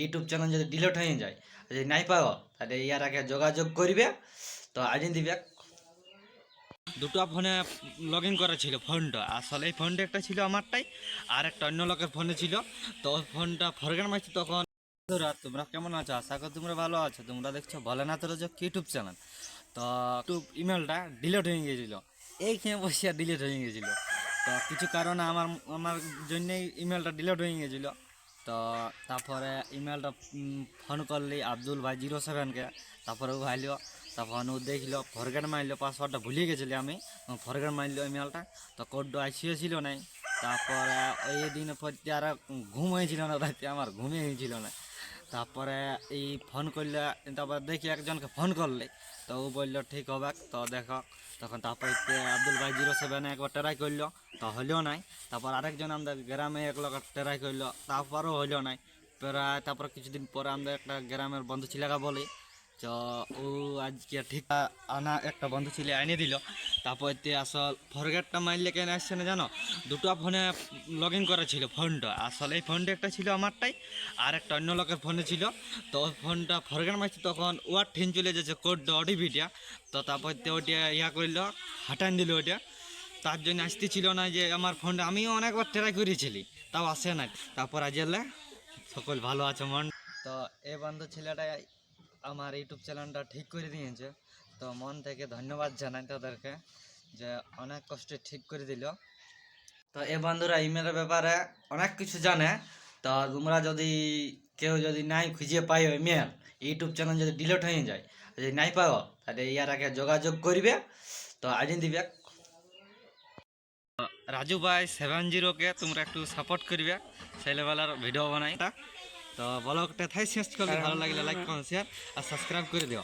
YouTube channel যদি delete হয়ে যায়, যদি নাই পাও তাহলে ইয়ার আগে যোগাযোগ করবে। তো আইডি দিবে। দুটো ফোনে লগ ইন করা ছিল ফোনটা। আসলে এই ফোনটা একটা ছিল আমারটাই, আর একটা অন্য লোকের ফোনে ছিল। তো ফোনটা ফরগান মারছি তখন। বন্ধুরা, তোমরা কেমন আছো? আশা করি তোমরা ভালো আছো। তোমরা দেখছ ভোলেনাথ রোজক ইউটিউব চ্যানেল তো ইউটিউব ইমেলটা ডিলিট হয়ে গিয়েছিল। এইখানে বসে ডিলিট হয়ে গিয়েছিল। তো কিছু কারণে আমার আমার জন্যই ইমেলটা ডিলিট হয়ে গিয়েছিল। তো তারপরে ইমেলটা ফোন করলি আব্দুল ভাই জিরো সেভেনকে তারপরে ও ভাইলো তখন ও দেখল ফরগেট মারলো পাসওয়ার্ডটা ভুলিয়ে গেছিলি আমি। ফরগেট মারলো ইমেলটা তো কোডটা আইসিও ছিল নাই। তারপরে এই দিন পরতে আর ঘুম হয়েছিল না, রাতে আমার ঘুমে হয়েছিল না। তারপরে এই ফোন করলে, তারপর দেখি একজনকে ফোন করলে। তো ও বলল, ঠিক হবে, তো দেখো। তখন তারপর আব্দুল ভাই জিরো সেভেনে একবার ট্রাই করল। তো হলেও নাই। তারপর আরেকজন আমাদের গ্রামে এক লোক ট্রাই করল তারপরও হলেও নাই। প্রায় তারপর কিছুদিন পরে আমাদের একটা গ্রামের বন্ধু ছিলাকা বলি। তো ও আজকে ঠিক আনা একটা বন্ধু ছিল এনে দিল। তারপর তে আসল ফরগেটটা মারলে কেন আসছে না জানো? দুটো ফোনে লগ ইন করা ছিল ফোনটা। আসলে এই ফোনটা একটা ছিল আমারটাই, আর একটা অন্য লোকের ফোনে ছিল। তো ওই ফোনটা ফরগেট মারছি তখন ওয়ার ঠিন চলে যাচ্ছে কোডটা ওটিপিটা তো তারপর তে ওইটা ইয়া করল হাটান দিল ওইটা। তার জন্য আসতে ছিল না যে আমার ফোনটা, আমিও অনেকবার ট্রাই করেছিলি, তাও আসে না তারপর আজ এলে সকল ভালো আছে মন? তো এ বন্ধু ছেলেটা আমার ইউটিউব চ্যানেলটা ঠিক করে দিয়েছে। তো মন থেকে ধন্যবাদ জানাই তাদেরকে যে অনেক কষ্টে ঠিক করে দিল। তো এ বন্ধুরা ইমেলের ব্যাপারে অনেক কিছু জানে। তো তোমরা যদি কেউ যদি নাই খুঁজে পাই ইমেল ইউটিউব চ্যানেল যদি ডিলিট হয়ে যায়, যদি নাই পাও, তাহলে ইয়ার আগে যোগাযোগ করবে। তো আইডি দিবে রাজু ভাই সেভেন জিরোকে তোমরা একটু সাপোর্ট করবে। ছেলেবেলার ভিডিও বানাই তা ব্লগটা থাই শেষ করবে ভালো লাগলে লাইক কমেন্ট শেয়ার আর সাবস্ক্রাইব করে দিও।